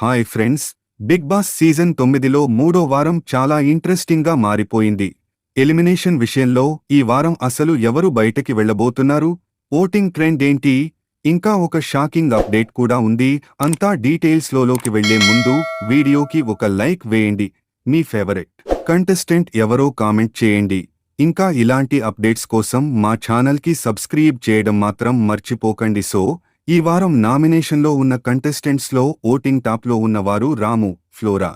Hi friends Bigg Boss season తొమ్మిదిలో మూడో వారం చాలా ఇంట్రెస్టింగ్గా మారిపోయింది. ఎలిమినేషన్ విషయంలో ఈ వారం అసలు ఎవరు బయటకి వెళ్ళబోతున్నారు ఓటింగ్ ట్రెండ్ ఏంటి? ఇంకా ఒక షాకింగ్ అప్డేట్ కూడా ఉంది. అంతా డీటెయిల్స్లోకి వెళ్ళే ముందు వీడియోకి ఒక లైక్ వేయండి. మీ ఫేవరెట్ కంటెస్టెంట్ ఎవరో కామెంట్ చేయండి. ఇంకా ఇలాంటి అప్డేట్స్ కోసం మా ఛానల్కి సబ్స్క్రైబ్ చేయడం మాత్రం మర్చిపోకండి. సో ఈ వారం నామినేషన్లో ఉన్న కంటెస్టెంట్స్లో ఓటింగ్ టాప్లో ఉన్నవారు రాము ఫ్లోరా.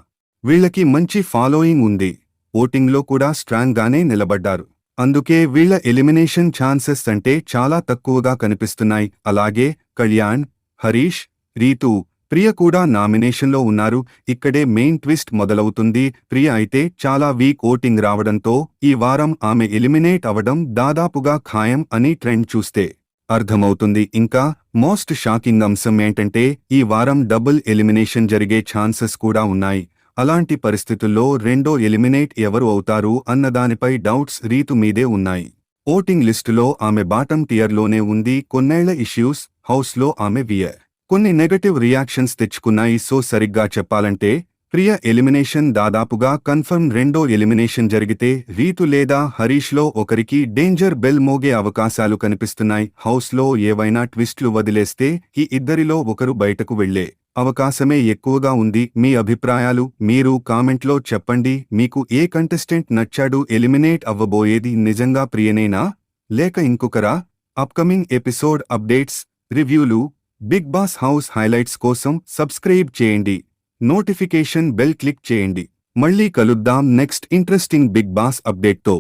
వీళ్ళకి మంచి ఫాలోయింగ్ ఉంది. ఓటింగ్లో కూడా స్ట్రాంగ్గానే నిలబడ్డారు. అందుకే వీళ్ళ ఎలిమినేషన్ ఛాన్సెస్ అంటే చాలా తక్కువగా కనిపిస్తున్నాయి. అలాగే కళ్యాణ్ హరీష్ రీతు ప్రియ కూడా నామినేషన్లో ఉన్నారు. ఇక్కడే మెయిన్ ట్విస్ట్ మొదలవుతుంది. ప్రియ అయితే చాలా వీక్ ఓటింగ్ రావడంతో ఈ వారం ఆమె ఎలిమినేట్ అవడం దాదాపుగా ఖాయం అని ట్రెండ్ చూస్తే. అర్థమవుతుంది. ఇంకా మోస్ట్ షాకింగ్ అంశం ఏంటంటే ఈ వారం డబుల్ ఎలిమినేషన్ జరిగే ఛాన్సెస్ కూడా ఉన్నాయి. అలాంటి పరిస్థితుల్లో రెండో ఎలిమినేట్ ఎవరు అవుతారు అన్నదానిపై డౌట్స్ రీతు మీదే ఉన్నాయి. ఓటింగ్ లిస్టులో ఆమె బాటం టియర్లోనే ఉంది. కొన్నేళ్ళ ఇష్యూస్ హౌస్లో ఆమె వియర్. కొన్ని నెగటివ్ రియాక్షన్స్ తెచ్చుకున్నాయి. సో సరిగ్గా చెప్పాలంటే ప్రియ ఎలిమినేషన్ దాదాపుగా కన్ఫర్మ్ రెండో ఎలిమినేషన్ జరిగితే రీతు లేదా హరీష్లో ఒకరికి డేంజర్ బెల్ మోగే అవకాశాలు కనిపిస్తున్నాయి. హౌస్లో ఏవైనా ట్విస్ట్లు వదిలేస్తే ఈ ఇద్దరిలో ఒకరు బయటకు వెళ్ళే అవకాశమే ఎక్కువగా ఉంది. మీ అభిప్రాయాలు మీరు కామెంట్లో చెప్పండి. మీకు ఏ కంటెస్టెంట్ నచ్చాడు ఎలిమినేట్ అవ్వబోయేది నిజంగా ప్రియనేనా? లేక ఇంకొకరా? అప్కమింగ్ ఎపిసోడ్ అప్డేట్స్ రివ్యూలు బిగ్ బాస్ హౌస్ హైలైట్స్ కోసం సబ్స్క్రైబ్ చేయండి. నోటిఫికేషన్ బెల్ క్లిక్ చేయండి. మళ్ళీ కలుద్దాం నెక్స్ట్ ఇంట్రెస్టింగ్ బిగ్ బాస్ అప్డేట్తో.